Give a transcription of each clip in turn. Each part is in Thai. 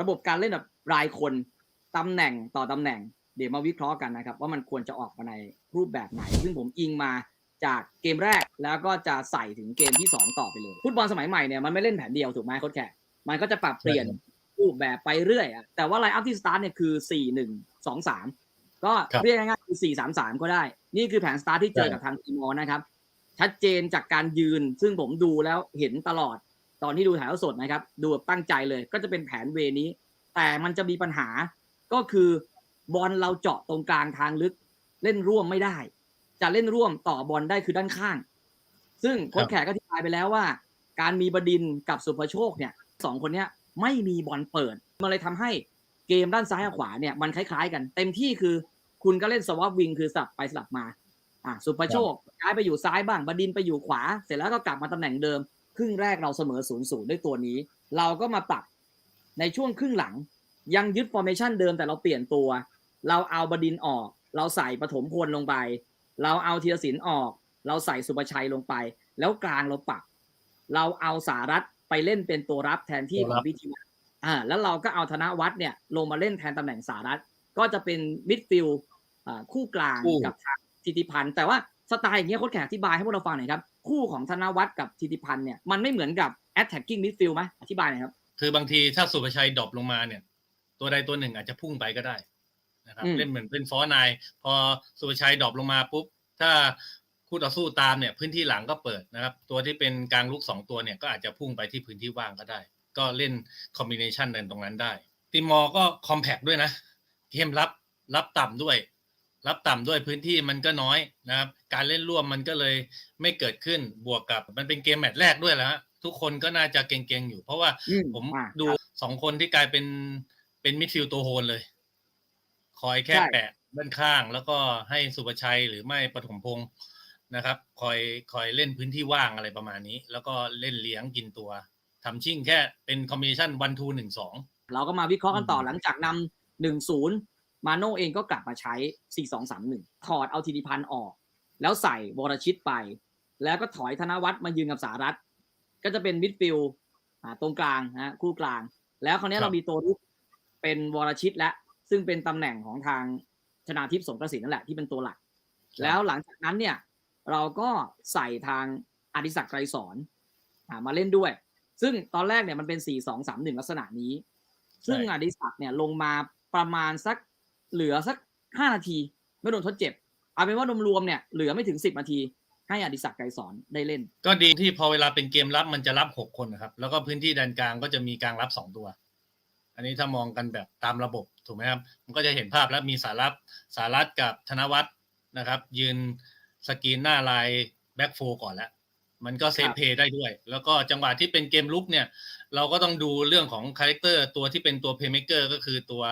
ระบบการเล่นแบบรายคนตำแหน่งต่อตำแหน่ง เดี๋ยวมาวิเคราะห์กันนะครับ ว่ามันควรจะออกมาในรูปแบบไหน ซึ่งผมอิงมาจากเกมแรกแล้วก็จะใส่ถึงเกมที่ 2 ต่อไปเลยฟุตบอลสมัยใหม่เนี่ยมันไม่เล่นแผนเดียวถูกไหมโค้ชแขกมันก็จะปรับเปลี่ยนใช่ครับรูปแบบไปเรื่อยอะแต่ว่าไลน์อัพที่สตาร์ทเนี่ยคือ4 1 2 3 ก็ครับเรียกง่ายๆคือ 4 3 3 ก็ได้ นี่คือแผนสตาร์ทที่เจอใช่กับทางทีมอลนะครับชัดเจนจากการยืนซึ่งผมดูแล้วเห็นตลอด ตอนที่ดูถ่ายทอดสดนะครับ ดูแบบตั้งใจเลย ก็จะเป็นแผนเวนี้ แต่มันจะมีปัญหาก็คือบอลเราเจาะตรงกลางทางลึกเล่นร่วมไม่ได้ จะเล่นร่วมต่อบอลได้คือด้านข้าง ซึ่งโค้ชแขกก็อธิบายไปแล้วว่า การมีบดินกับสุภโชคเนี่ยสองคนเนี้ยไม่มีบอลเปิด มันเลยทำให้เกมด้านซ้ายกับขวาเนี่ยมันคล้าย ๆ กัน เต็มที่คือคุณก็เล่นสวอปวิงคือสลับไปสลับมาอะสุภโชคย้ายไปอยู่ซ้ายบ้างบดินไปอยู่ขวา เสร็จแล้วก็กลับมาตำแหน่งเดิม ครึ่งแรกเราเสมอศูนย์ศูนย์ด้วยตัวนี้ เราก็มาปรับในช่วงครึ่งหลัง ยังยึดฟอร์เมชันเดิมแต่เราเปลี่ยนตัว เราเอาบดินทร์ออก เราใส่ปฐมพลลงไป เราเอาธีรศิลป์ออก เราใส่สุประชัยลงไป แล้วกลางเราปรับ เราเอาสารัตไปเล่นเป็นตัวรับแทนที่ตัวขรัอบงพิธีวัฒน์อ่าแล้วเราก็เอาธนวัฒน์เนี่ยลงมาเล่นแทนตำแหน่งสารัตก็จะเป็นมิดฟิลด์อ่าคู่กลางคู่กับทางทิติพันธ์แต่ว่า สไตล์อย่างเงี้ยโค้ชแขกอธิบายให้พวกเราฟังหน่อยครับ คู่ของธนวัฒน์กับทิติพันธ์เนี่ยมันไม่เหมือนกับ attacking midfield ไหมอธิบายหน่อยครับ คือบางทีถ้าสุภชัยดรอปลงมาเนี่ย ตัวใดตัวหนึ่งอาจจะพุ่งไปก็ได้นะครับอืมเล่นเหมือนเป็นฟอร์นายพอสุภชัยดรอปลงมาปุ๊บถ้าคู่ต่อสู้ตามเนี่ยพื้นที่หลังก็เปิดนะครับ ตัวที่เป็นกลางลุกสองตัวเนี่ยก็อาจจะพุ่งไปที่พื้นที่ว่างก็ได้ ก็เล่นคอมบิเนชันกันตรงนั้นได้ติมอร์ก็คอมแพกด้วยนะเกมรับรับต่ำด้วย รับต่ำด้วยพื้นที่มันก็น้อยนะครับ การเล่นร่วมมันก็เลยไม่เกิดขึ้นบวกกับมันเป็นเกมแมตช์แรกด้วยแหล้วทุกคนก็น่าจะเก่งๆอยู่ เพราะว่าอืมผมอ่าดูสองคนที่กลายเป็นเป็นมิดฟิลด์ตัวโฮนเลย คอยแค่ใช่แปะด้านข้าง แล้วก็ให้สุประชัยหรือไม่ปฐมพงศ์นะครับ คอยคอยเล่นพื้นที่ว่างอะไรประมาณนี้ แล้วก็เล่นเลี้ยงกินตัวทำชิ่งแค่เป็นคอมบิเนชันวันทูหนึ่งสองเราก็มาวิเคราะห์กันต่ออืมหลังจากนำหนึ่งศูนย์ มาโน่เองก็กลับมาใช้ 4 2 3 1 ถอดเอาธีติพันธ์ออก แล้วใส่วรชิตไป แล้วก็ถอยธนวัฒน์มายืนกับสารัตก็จะเป็นมิดฟิลด์อ่าตรงกลางนะฮะคู่กลาง แล้วคราวนี้ครับเรามีตัวรุกเป็นวรชิตและ ซึ่งเป็นตำแหน่งของทางชนาทิพย์สงกระสินนั่นแหละที่เป็นตัวหลัก แล้วหลังจากนั้นเนี่ย เราก็ใส่ทางอดิศักดิ์ไกรสอนอ่ามาเล่นด้วย ซึ่งตอนแรกเนี่ยมันเป็น 4 2 3 1 ลักษณะนี้ ซึ่งอดิศักดิ์เนี่ยลงมาประมาณสัก เหลือสัก5นาทีไม่โดนทดเจ็บ เอาเป็นว่ารวมๆเนี่ยเหลือไม่ถึง10นาที ให้อดิศักดิ์ไกรสอนได้เล่น ก็ดีที่พอเวลาเป็นเกมรับมันจะรับหกคนนะครับ แล้วก็พื้นที่แดนกลางก็จะมีกลางรับสองตัว อันนี้ถ้ามองกันแบบตามระบบถูกไหมครับ มันก็จะเห็นภาพแล้วมีสารัตสารัตกับธนวัฒน์นะครับ ยืนสกรีนหน้าลายแบ็กโฟก่อนแล้ว มันก็เซฟครับเพย์ได้ด้วย แล้วก็จังหวะที่เป็นเกมลุกเนี่ย เราก็ต้องดูเรื่องของคาแรคเตอร์ตัวที่เป็นตัวเพย์เม k เกอร์ก็คือตัว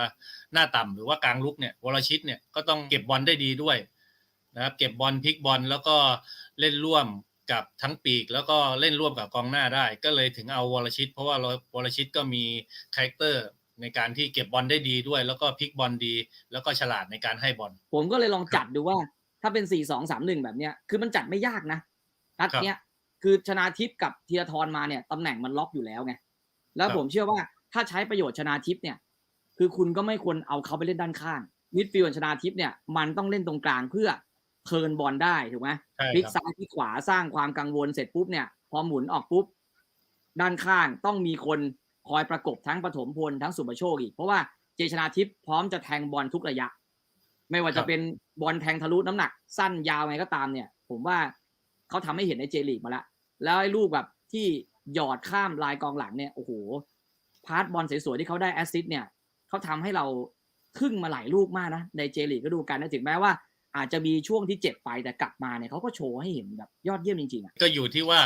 หน้าต่ำหรือว่ากลางลุกเนี่ยวรชิตเนี่ยก็ต้องเก็บบอลได้ดีด้วยนะครับเก็บบอลพลิกบอลแล้วก็เล่นร่วมกับทั้งปีก แล้วก็เล่นร่วมกับกองหน้าได้ ก็เลยถึงเอาวรชิต เพราะว่าวรชิตก็มีคาแรคเตอร์ในการที่เก็บบอลได้ดีด้วย แล้วก็พลิกบอลดี แล้วก็ฉลาดในการให้บอลผมก็เลยลองจัดดูว่า ถ้าเป็น4 2 3 1แบบเนี้ยคือมันจัดไม่ยากนะนัดเนี้ย คือชนาทิพย์กับธีรทรมาเนี่ยตำแหน่งมันล็อกอยู่แล้วไงแล้วครับผมเชื่อว่าถ้าใช้ประโยชน์ชนาทิพย์เนี่ย คือคุณก็ไม่ควรเอาเขาไปเล่นด้านข้างมิดฟิลด์ชนาทิพย์เนี่ยมันต้องเล่นตรงกลางเพื่อเทิร์นบอลได้ถูกไหมใช่พลิกครับซ้ายพลิกขวาสร้างความกังวลเสร็จปุ๊บเนี่ย พอหมุนออกปุ๊บด้านข้างต้องมีคนคอยประกบทั้งปฐมพลทั้งสุประโชคอีก เพราะว่าเจชนาทิพย์พร้อมจะแทงบอลทุกระยะ ไม่ว่าครัจะบเป็นบอลแทงทะลุน้ำหนัก สั้นยาวไงก็ตามเนี่ย ผมว่าเขาทำให้เห็นในเจลีกมาแล้ว แล้วไอ้ลูกแบบที่หยอดข้ามลายกองหลังเนี่ยโอ้โหพาสบอลสวยๆที่เขาได้แอสซิสต์เนี่ยเขาทำให้เราทึ่งมาหลายลูกมากนะ ในเจลีกก็ดูกันนะถึงแม้ว่า อาจจะมีช่วงที่เจ็บไปแต่กลับมาเนี่ยเขาก็โชว์ให้เห็นแบบยอดเยี่ยมจริงๆอะก็อยู่ที่ว่า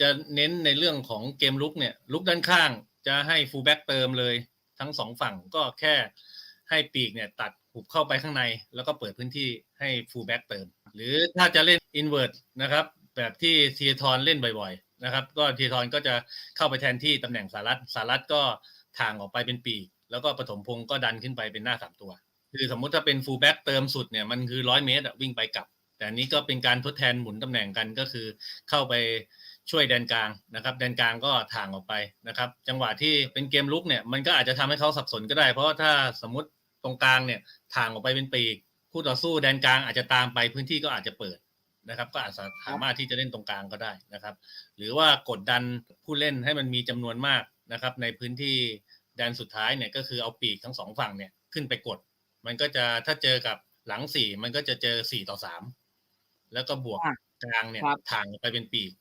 จะเน้นในเรื่องของเกมลุกเนี่ยลุกด้านข้างจะให้ฟูลแบ็กเติมเลยทั้งสองฝั่งก็แค่ให้ปีกเนี่ยตัดหุบเข้าไปข้างใน แล้วก็เปิดพื้นที่ให้ฟูลแบ็กเติม หรือถ้าจะเล่นอินเว r ร์นะครับ แบบที่เทียทรเล่นบ่อยๆนะครับ ก็เทียทรก็จะเข้าไปแทนที่ตำแหน่งสารัตสารัตก็ทางออกไปเป็นปีก แล้วก็ปฐมพงศ์ก็ดันขึ้นไปเป็นหน้าสามตัว คือสมมุติถ้าเป็นฟูลแบ็กเติมสุดเนี่ยมันคือร้อยเมตรวิ่งไปกลับ แต่นี้ก็เป็นการทดแทนหมุนตำแหน่งกันก็คือเข้าไปช่วยแดนกลางนะครับแดนกลางก็ถ่างออกไปนะครับ จังหวะที่เป็นเกมลุกเนี่ยมันก็อาจจะทำให้เขาสับสนก็ได้ เพราะถ้าสมมติตรงกลางเนี่ยถ่างออกไปเป็นปีกคู่ต่อสู้แดนกลางอาจจะตามไปพื้นที่ก็อาจจะเปิด นะครับ ก็อาจจะสามารถที่จะเล่นตรงกลางก็ได้นะครับ หรือว่ากดดันผู้เล่นให้มันมีจำนวนมากนะครับ ในพื้นที่แดนสุดท้ายเนี่ยก็คือเอาปีกทั้งสองฝั่งเนี่ยขึ้นไปกด มันก็จะถ้าเจอกับหลังสี่มันก็จะเจอสี่ต่อสามแล้วก็บวกอะกลางเนี่ยครับทางไปเป็นปีก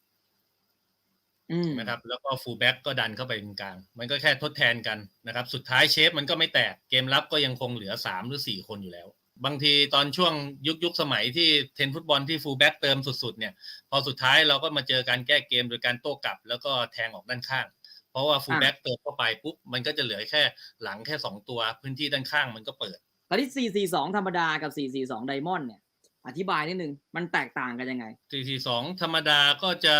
อืมนะครับ แล้วก็ฟูลแบ็กก็ดันเข้าไปเป็นกลาง มันก็แค่ทดแทนกันนะครับ สุดท้ายเชฟมันก็ไม่แตกเกมรับก็ยังคงเหลือสามหรือสี่คนอยู่แล้ว บางทีตอนช่วงยุคยุคสมัยที่เทนฟุตบอลที่ฟูลแบ็กเติมสุดๆเนี่ย พอสุดท้ายเราก็มาเจอการแก้เกมโดยการโต้กลับ แล้วก็แทงออกด้านข้าง เพราะว่าฟูลแบ็กเติมเข้าไปปุ๊บมันก็จะเหลือแค่หลังแค่สองตัวพื้นที่ด้านข้างมันก็เปิดตอนที่ 442 ธรรมดากับ 442 ไดมอนด์เนี่ย อธิบายนิดนึง มันแตกต่างกันยังไง 442 ธรรมดาก็จะ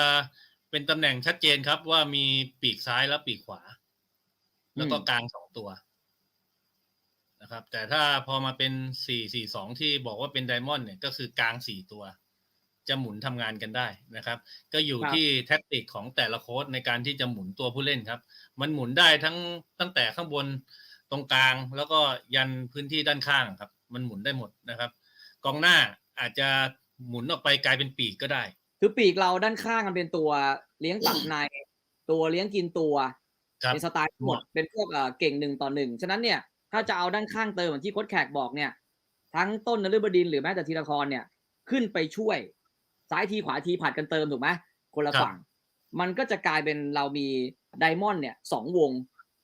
เป็นตำแหน่งชัดเจนครับว่ามีปีกซ้ายและปีกขวา แล้วก็อืมกลางสองตัว นะครับ แต่ถ้าพอมาเป็น442ที่บอกว่าเป็นไดมอนด์เนี่ยก็คือกลางสี่ตัว จะหมุนทำงานกันได้นะครับ ก็อยู่ครับที่แท็กติกของแต่ละโค้ดในการที่จะหมุนตัวผู้เล่นครับ มันหมุนได้ทั้งตั้งแต่ข้างบนตรงกลางแล้วก็ยันพื้นที่ด้านข้างครับ มันหมุนได้หมดนะครับกองหน้าอาจจะหมุนออกไปกลายเป็นปีกก็ได้ คือปีกเราด้านข้างมันเป็นตัวเลี้ยงตัดใน ตัวเลี้ยงกินตัวครับเป็นสไตล์ทั้งหมดเป็นพวกเอ่อเก่งหนึ่งต่อหนึ่งฉะนั้นเนี่ย ถ้าจะเอาด้านข้างเติมเหมือนที่โค้ชแขกบอกเนี่ย ทั้งต้นนฤบดินทร์หรือแม้แต่ธีรทรเนี่ย ขึ้นไปช่วย ซ้ายทีขวาทีผัดกันเติมถูกไหมคนละครับฝั่ง มันก็จะกลายเป็นเรามีไดมอนด์เนี่ยสองวง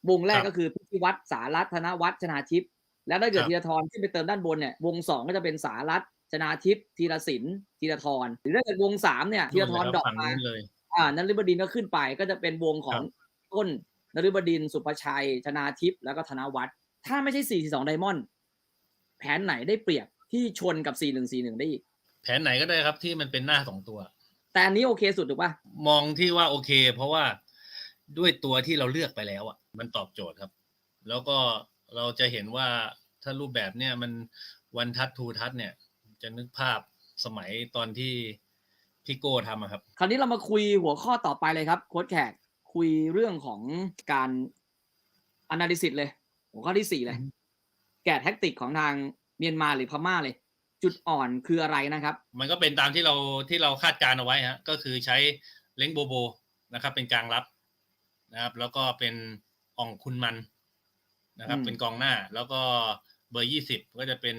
วงแรกครับก็คือพิธีวัตรสารัตธนวัฒน์ชนาทิพย์แล้วถ้าเกิดครับธีรทรขึ้นไปเติมด้านบนเนี่ยวงสองก็จะเป็นสารัตชนาทิพย์ธีรศิลป์ธีรทรหรือถ้าเกิดวงสามเนี่ยธีรทรดรอปฝั่งมานู้นเลยอ่านฤบดินทร์ก็ขึ้นไปก็จะเป็นวงของครับต้นนฤบดินทร์สุภชัยชนาทิพย์แล้วก็ธนวัฒน์ ถ้าไม่ใช่4 4 2ไดมอนด์แผนไหนได้เปรียบที่ชนกับ4 1 4 1ได้อีก แผนไหนก็ได้ครับที่มันเป็นหน้าสองตัว แต่อันนี้โอเคสุดถูกป่ะมองที่ว่าโอเค เพราะว่าด้วยตัวที่เราเลือกไปแล้วอะ มันตอบโจทย์ครับ แล้วก็เราจะเห็นว่าถ้ารูปแบบเนี่ยมันวันทัดทูทัดเนี่ย จะนึกภาพสมัยตอนที่พี่โก้ทำอะครับ คราวนี้เรามาคุยหัวข้อต่อไปเลยครับ โค้ชแขกคุยเรื่องของการ analysis เลย หัวข้อที่สี่เลยอือฮึแกะแท็กติกของทางเมียนมาหรือพม่าเลย จุดอ่อนคืออะไรนะครับ มันก็เป็นตามที่เราที่เราคาดการณ์เอาไว้ฮะ ก็คือใช้เล้งโบโบนะครับ เป็นกลางรับนะครับ แล้วก็เป็นอ่องคุณมันนะครับอืมเป็นกองหน้า แล้วก็เบอร์ยี่สิบก็จะเป็น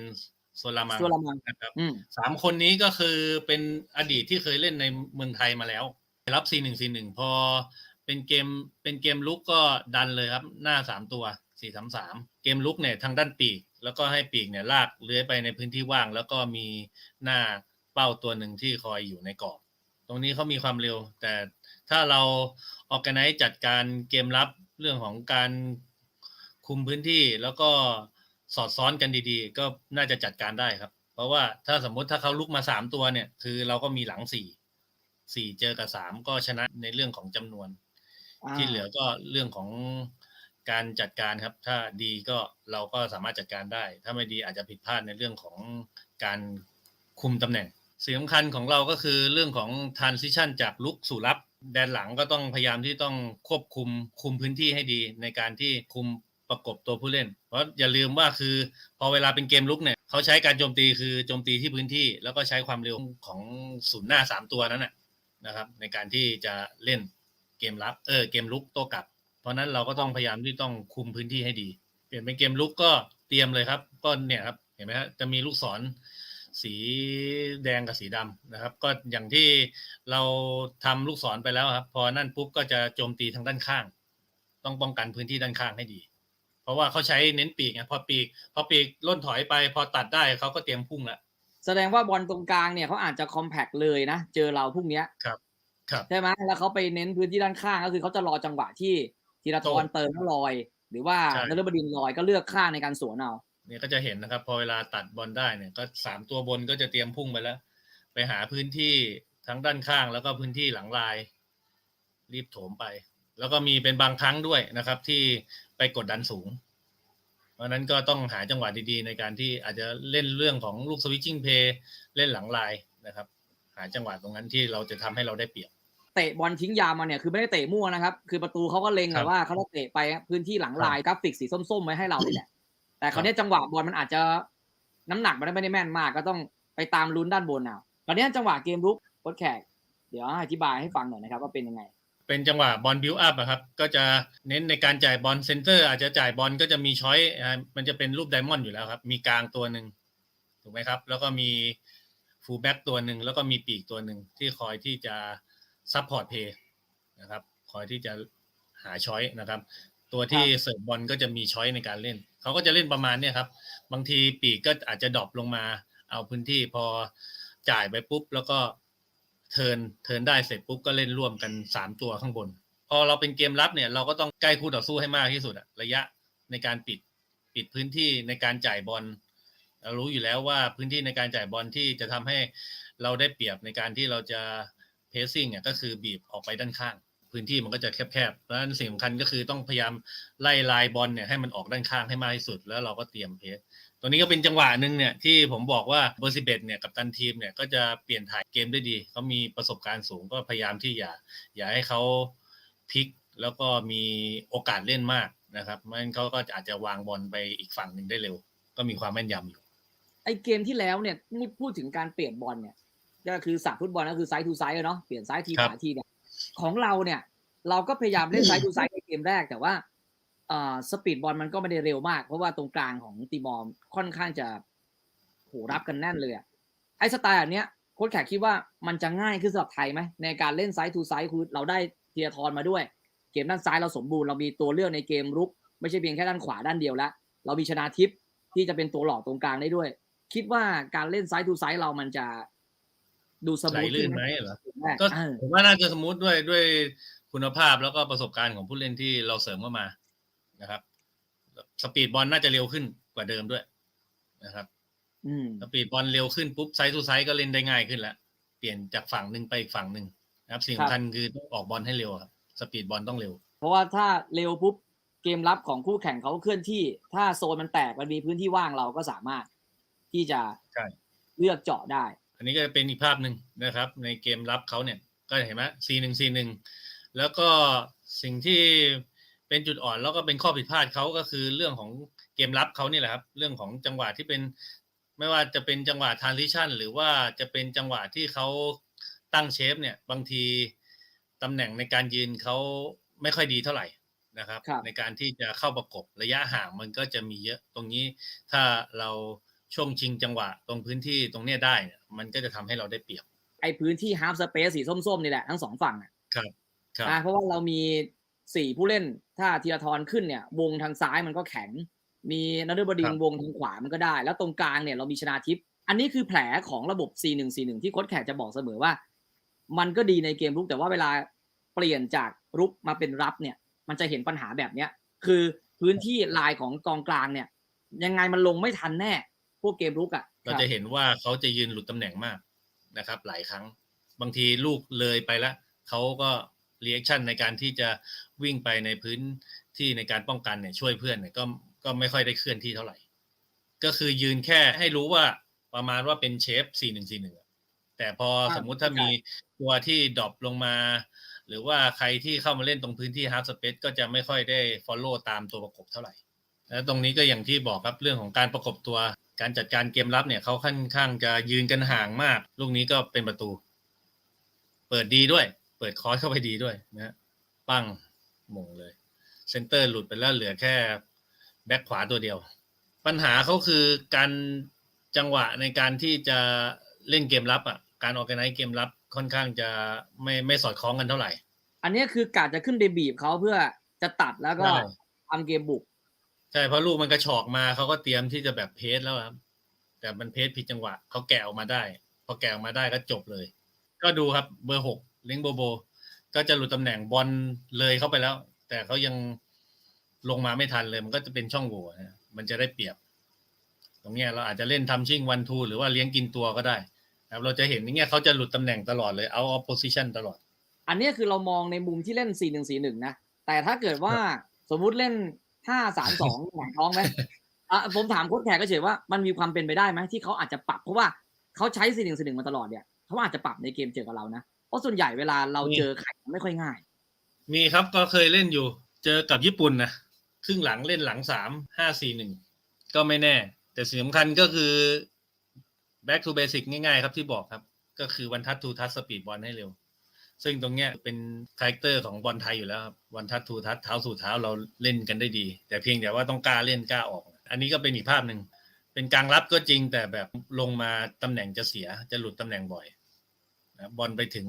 โซลามังส่วนละมังนะครับอืมสามคนนี้ก็คือเป็นอดีตที่เคยเล่นในเมืองไทยมาแล้ว รับ4 1 4 1พอเป็นเกมเป็นเกมลุกก็ดันเลยครับ หน้า3ตัว 4 3 3เกมลุกเนี่ยทางด้านปีก แล้วก็ให้ปีกเนี่ยลากเลื้อยไปในพื้นที่ว่าง แล้วก็มีหน้าเป้าตัวหนึ่งที่คอยอยู่ในกรอบ ตรงนี้เขามีความเร็ว แต่ถ้าเราออก a น z e จัดการเกมรับเรื่องของการคุมพื้นที่แล้วก็สอดซ้อนกันดีๆ ก็น่าจะจัดการได้ครับ เพราะว่าถ้าสมมติถ้าเขาลุกมาสามตัวเนี่ย คือเราก็มีหลังสี่สี่เจอกับสามก็ชนะในเรื่องของจำนวนอ่าที่เหลือก็เรื่องของ การจัดการครับ ถ้าดีก็เราก็สามารถจัดการได้ ถ้าไม่ดีอาจจะผิดพลาดในเรื่องของการคุมตำแหน่งสิ่งสำคัญของเราก็คือเรื่องของ transition จากลุกสู่รับแดนหลังก็ต้องพยายามที่ต้องควบคุมคุมพื้นที่ให้ดีในการที่คุมประกบตัวผู้เล่น เพราะอย่าลืมว่าคือพอเวลาเป็นเกมลุกเนี่ยเขาใช้การโจมตีคือโจมตีที่พื้นที่แล้วก็ใช้ความเร็วของศูนย์หน้าสามตัวนั้นนะนะครับ ในการที่จะเล่นเกมรับเออเกมลุกโต้กลับ ราะฉะนั้นเราก็ต้องพยายามที่ต้องคุมพื้นที่ให้ดี เปลี่ยนเป็นเกมลุกก็เตรียมเลยครับ ก็เนี่ยครับเห็นไหมฮะจะมีลูกศรสีแดงกับสีดำนะครับ ก็อย่างที่เราทำลูกศรไปแล้วครับ พอนั่นปุ๊บก็จะโจมตีทางด้านข้าง ต้องป้องกันพื้นที่ด้านข้างให้ดี เพราะว่าเขาใช้เน้นปีกไงพอปีก พอปีกล่นถอยไป พอตัดได้เขาก็เตรียมพุ่งละแสดงว่าบอลตรงกลางเนี่ยเขาอาจจะคอมแพกเลยนะเจอเราพรุ่งเนี้ยครับ ครับใช่ไหมแล้วเขาไปเน้นพื้นที่ด้านข้างก็คือเขาจะรอจังหวะที่ ธีรทรโต้เติมแล้วลอย หรือว่าใช่นฤบดินทร์ลอยก็เลือกข้างในการสวนเอาเนี่ยก็จะเห็นนะครับ พอเวลาตัดบอลได้เนี่ยก็สามตัวบนก็จะเตรียมพุ่งไปแล้ว ไปหาพื้นที่ทั้งด้านข้างแล้วก็พื้นที่หลังลาย รีบโถมไป แล้วก็มีเป็นบางครั้งด้วยนะครับ ที่ไปกดดันสูง เพราะฉะนั้นก็ต้องหาจังหวะดีๆ ในการที่อาจจะเล่นเรื่องของลูกสวิตชิ่งเพย์เล่นหลังลายนะครับ หาจังหวะตรงนั้นที่เราจะทำให้เราได้เปรียบ เตะบอลทิ้งยาวมาเนี่ยคือไม่ได้เตะมั่วนะครับ คือประตูเขาก็เล็งครัแต่บว่าเขาจะเตะไปพื้นที่หลังลายกราฟิกสีส้มๆไว้ให้เรานี่แหละแต่คราวนี้จังหวะบอลมันอาจจะน้ำหนักมันไม่ได้แม่นมาก ก็ต้องไปตามลุ้นด้านบนเอาคราวนี้จังหวะเกมรุกโค้ชแขก เดี๋ยวอธิบายให้ฟังหน่อยนะครับว่าเป็นยังไง เป็นจังหวะบอลบิวอัพอะครับ ก็จะเน้นในการจ่ายบอลเซนเตอร์ อาจจะจ่ายบอลก็จะมีช้อยอ่ามันจะเป็นรูปไดมอนด์อยู่แล้วครับ มีกลางตัวหนึ่งถูกไหมครับ แล้วก็มีฟูลแบ็กตัวหนึ่งแล้วก็มีปีกตัวหนึ่งที่คอยที่จะ ซัพพอร์ตเพย์นะครับคอยที่จะหาช้อยนะครับ ตัวที่เสิร์ฟบอลก็จะมีช้อยในการเล่น เขาก็จะเล่นประมาณเนี้ยครับ บางทีปีกก็อาจจะดรอปลงมา เอาพื้นที่พอจ่ายไปปุ๊บ แล้วก็เทิร์นเทิร์นได้เสร็จปุ๊บก็เล่นร่วมกันสามตัวข้างบน พอเราเป็นเกมรับเนี่ย เราก็ต้องใกล้คู่ต่อสู้ให้มากที่สุดอะระยะในการปิดปิดพื้นที่ในการจ่ายบอลเรารู้อยู่แล้วว่าพื้นที่ในการจ่ายบอลที่จะทำให้เราได้เปรียบในการที่เราจะ เพสซิ่งอะก็คือบีบออกไปด้านข้าง พื้นที่มันก็จะแคบๆเพราะฉะนั้นสิ่งสำคัญก็คือต้องพยายามไล่ลายบอลเนี่ยให้มันออกด้านข้างให้มากที่สุด แล้วเราก็เตรียมเพสตัวนี้ก็เป็นจังหวะหนึ่งเนี่ยที่ผมบอกว่าเบอร์สิเบเนี่ยกับตันทีมเนี่ยก็จะเปลี่ยนถ่ายเกมได้ดีเขามีประสบการณ์สูงก็พยายามที่อย่า อย่าให้เขาพลิกแล้วก็มีโอกาสเล่นมากนะครับมันเขาก็อาจจะวางบอลไปอีกฝั่งหนึ่งได้เร็ว ก็มีความแม่นยำอยู่ไอเกมที่แล้วเนี่ยพูดถึงการเปลี่ยนบอลเนี่ย ก็คือสับฟุตบอลก็คือไซด์ทูไซด์เนาะเปลี่ยนซ้ายทีครัขบวาทีเนี่ยของเราเนี่ย เราก็พยายามเล่นไซด์ทูไซด์ในเกมแรกแต่ว่าอ่าสปีดบอลมันก็ไม่ได้เร็วมาก เพราะว่าตรงกลางของตีมอร์ค่อนข้างจะโหรับกันแน่นเลยอะไอสไตล์แบบเนี้ยโค้ชแขกคิดว่ามันจะง่ายขึ้นสำหรับไทยไหมในการเล่นไซด์ทูไซด์คือเราได้เทียทรมาด้วย เกมด้านซ้ายเราสมบูรณ์เรามีตัวเลือกในเกมรุก ไม่ใช่เพียงแค่ด้านขวาด้านเดียวแล้วเรามีชนาทิพย์ที่จะเป็นตัวหลอกตรงกลางได้ด้วย คิดว่าการเล่นไซด์ทูไซด์เรามันจะ ดูสไหลมูทลื่ขึ้นนไหไหมมเหรอแรกก็เออผมว่าน่าจะสมูทด้วยด้วยคุณภาพแล้วก็ประสบการณ์ของผู้เล่นที่เราเสริมเข้ามานะครับ สปีดบอลน่าจะเร็วขึ้นกว่าเดิมด้วยนะครับอืมสปีดบอลเร็วขึ้นปุ๊บไซส์ทูไซส์ก็เล่นได้ง่ายขึ้นแล้วเปลี่ยนจากฝั่งหนึ่งไปอีกฝั่งหนึ่งนะครับสิ่งครับสำคัญคือต้องออกบอลให้เร็วครับสปีดบอลต้องเร็ว เพราะว่าถ้าเร็วปุ๊บเกมรับของคู่แข่งเขาเคลื่อนที่ ถ้าโซนมันแตกมันมีพื้นที่ว่างเราก็สามารถที่จะใช่เลือกเจาะได้ อันนี้ก็จะเป็นอีกภาพหนึ่งนะครับ ในเกมรับเขาเนี่ยก็เห็นไหม C หนึ่ง C หนึ่งแล้วก็สิ่งที่เป็นจุดอ่อนแล้วก็เป็นข้อผิดพลาดเขาก็คือเรื่องของเกมรับเขานี่แหละครับ เรื่องของจังหวะที่เป็นไม่ว่าจะเป็นจังหวะ transition หรือว่าจะเป็นจังหวะที่เขาตั้งเชฟเนี่ยบางทีตำแหน่งในการยืนเขาไม่ค่อยดีเท่าไหร่นะครับครับในการที่จะเข้าประกบระยะห่างมันก็จะมีเยอะตรงนี้ถ้าเรา ช่วงชิงจังหวะตรงพื้นที่ตรงเนี้ยได้เนี่ยมันก็จะทำให้เราได้เปรียบ ไอพื้นที่ฮาร์ฟสเปซสีส้มๆนี่แหละทั้งสองฝั่งอะครับครับนะเพราะว่าเรามีสี่ผู้เล่นถ้าธีรทรขึ้นเนี่ย วงทางซ้ายมันก็แข็ง มีนฤบดินทร์วงทางขวามันก็ได้ แล้วตรงกลางเนี่ยเรามีชนาทิพย์อันนี้คือแผลของระบบ 4-1-4-1 ที่โค้ชแขกจะบอกเสมอว่า มันก็ดีในเกมรุกแต่ว่าเวลาเปลี่ยนจากรุกมาเป็นรับเนี่ย มันจะเห็นปัญหาแบบเนี้ยคือพื้นที่ลายของกองกลางเนี่ย ยังไงมันลงไม่ทันแน่พ วกเกมรุกอะเราจะเห็นว่าเขาจะยืนหลุดตำแหน่งมากนะครับ หลายครั้ง บางทีลูกเลยไปแล้วเขาก็รีแอคชั่นในการที่จะวิ่งไปในพื้นที่ในการป้องกันเนี่ยช่วยเพื่อนเนี่ยก็ก็ไม่ค่อยได้เคลื่อนที่เท่าไหร่ ก็คือยืนแค่ให้รู้ว่าประมาณว่าเป็นเชฟ4141แต่พออ่าสมมุติถ้าเข้าใจมีตัวที่ดรอปลงมา หรือว่าใครที่เข้ามาเล่นตรงพื้นที่ฮาร์ s สเปซก็จะไม่ค่อยได้ follow ตามตัวประกบเท่าไหร่ แล้วตรงนี้ก็อย่างที่บอกครับเรื่องของการประกบตัว การจัดการเกมรับเนี่ยเขาค่อนข้างจะยืนกันห่างมาก ลูกนี้ก็เป็นประตู เปิดดีด้วย เปิดคอร์สเข้าไปดีด้วยนะฮะปั้งมงเลยเซนเตอร์หลุดไปแล้วเหลือแค่แบ็คขวาตัวเดียว ปัญหาเขาคือการจังหวะในการที่จะเล่นเกมรับอะการออกไนเกมรับค่อนข้างจะไม่ไม่สอดคล้องกันเท่าไหร่ อันนี้คือกาจะขึ้นไปบีบเขาเพื่อจะตัดแล้วก็ใช่ทำเกมบุกใช่เพราะลูกมันกระชอกมาเขาก็เตรียมที่จะแบบเพสแล้วครับ แต่มันเพสผิดจังหวะเขาแกะออกมาได้ พอแกะออกมาได้ก็จบเลย ก็ดูครับเบอร์หกเล้งโบโบ ก็จะหลุดตำแหน่งบอลเลยเข้าไปแล้ว แต่เขายังลงมาไม่ทันเลย มันก็จะเป็นช่องโหว่นะมันจะได้เปรียบ ตรงเนี้ยเราอาจจะเล่นทำชิ่งวันทูหรือว่าเลี้ยงกินตัวก็ได้นะครับเราจะเห็นอย่างเงี้ยเขาจะหลุดตำแหน่งตลอดเลยเอาออ position ตลอด อันนี้คือเรามองในมุมที่เล่น4 1 4 1นะแต่ถ้าเกิดว่าสมมุติเล่น 5 3 2หนังท้องไหมอะผมถามโค้ชแขกก็เฉยว่ามันมีความเป็นไปได้ไหมที่เขาอาจจะปรับเพราะว่าเขาใช้4 1 4 1มาตลอดเนี่ยเขาอาจจะปรับในเกมเจอกับเรานะเพราะส่วนใหญ่เวลาเราเจอใครไม่ค่อยง่าย มีครับก็เคยเล่นอยู่ เจอกับญี่ปุ่นนะครึ่งหลังเล่นหลังสามห้าสี่หนึ่งก็ไม่แน่ แต่สิ่งสำคัญก็คือ back to basic ง่ายๆ ครับที่บอกครับ ก็คือวันทัดทูทัดสปีดบอลให้เร็ว ซึ่งตรงเนี้ยเป็นคาแรคเตอร์ของบอลไทยอยู่แล้วครับวันทัดทูทัดเท้าสู่เท้าเราเล่นกันได้ดี แต่เพียงแต่ว่าต้องกล้าเล่นกล้าออก อันนี้ก็เป็นอีกภาพหนึ่งเป็นกลางรับก็จริงแต่แบบลงมาตำแหน่งจะเสียจะหลุดตำแหน่งบ่อยนะบอลไปถึง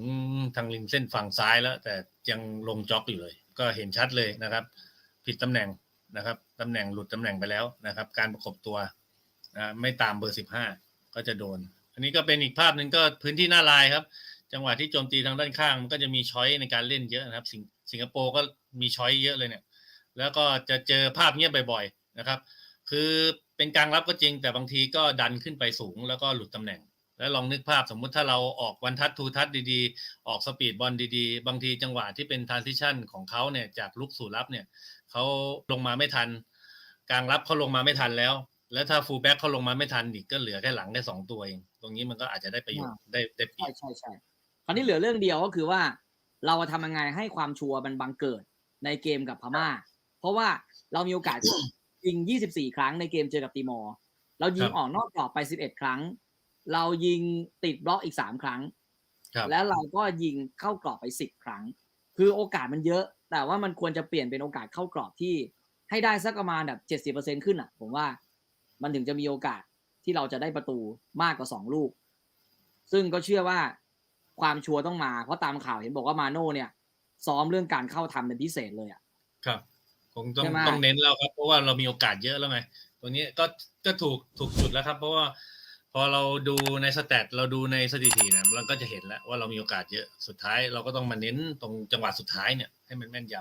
ทางริมเส้นฝั่งซ้ายแล้ว แต่ยังลงจ็อกอยู่เลย ก็เห็นชัดเลยนะครับ ผิดตำแหน่งนะครับตำแหน่งหลุดตำแหน่งไปแล้วนะครับ การประกบตัวนะไม่ตามเบอร์สิบห้าก็จะโดน อันนี้ก็เป็นอีกภาพหนึ่งก็พื้นที่หน้าลายครับ จังหวะที่โจมตีทางด้านข้างมันก็จะมีช้อยในการเล่นเยอะนะครับ สิงสิงคโปร์ก็มีช้อยเยอะเลยเนี่ย แล้วก็จะเจอภาพเนี้ยบ่อย ๆนะครับ คือเป็นกลางรับก็จริง แต่บางทีก็ดันขึ้นไปสูงแล้วก็หลุดตำแหน่ง แล้วลองนึกภาพสมมุติถ้าเราออกวันทัดทูทัดดีๆ ออกสปีดบอลดีๆ บางทีจังหวะที่เป็นทรานซิชันของเขาเนี่ยจากลุกสู่รับเนี่ยเขาลงมาไม่ทัน กลางรับเขาลงมาไม่ทันแล้ว แล้วถ้าฟูลแบ็กเขาลงมาไม่ทันอีกก็เหลือแค่หลังแค่สองตัวเอง ตรงนี้มันก็อาจจะได้ประโยชน์ได้ได้เปรีใช่ยบใช่ใช่คราวนี้เหลือเรื่องเดียวก็คือว่า เราทำยังไงให้ความชัวร์มันบังเกิดในเกมกับพม่า เพราะว่าเรามีโอกาสยิง 24 ครั้งในเกมเจอกับติมอร์เรายิงออกนอกกรอบไป 11 ครั้ง เรายิงติดบล็อกอีก 3 ครั้งครับแล้วเราก็ยิงเข้ากรอบไป 10 ครั้ง คือโอกาสมันเยอะ แต่ว่ามันควรจะเปลี่ยนเป็นโอกาสเข้ากรอบที่ให้ได้สักประมาณแบบ70%ขึ้นอะ ผมว่ามันถึงจะมีโอกาสที่เราจะได้ประตูมากกว่า 2 ลูก ซึ่งก็เชื่อว่า ความชัวร์ต้องมา เพราะตามข่าวเห็นบอกว่ามาโน่เนี่ย ซ้อมเรื่องการเข้าทำเป็นพิเศษเลยอะครับคงต้องใช่ไหมต้องเน้นแล้วครับ เพราะว่าเรามีโอกาสเยอะแล้วไงตัวนี้ก็ก็ถูกถูกจุดแล้วครับ เพราะว่าพอเราดูในสแตทเราดูในสถิติเนี่ยเราก็จะเห็นแล้วว่าเรามีโอกาสเยอะสุดท้ายเราก็ต้องมาเน้นตรงจังหวะสุดท้ายเนี่ยให้มันแม่นย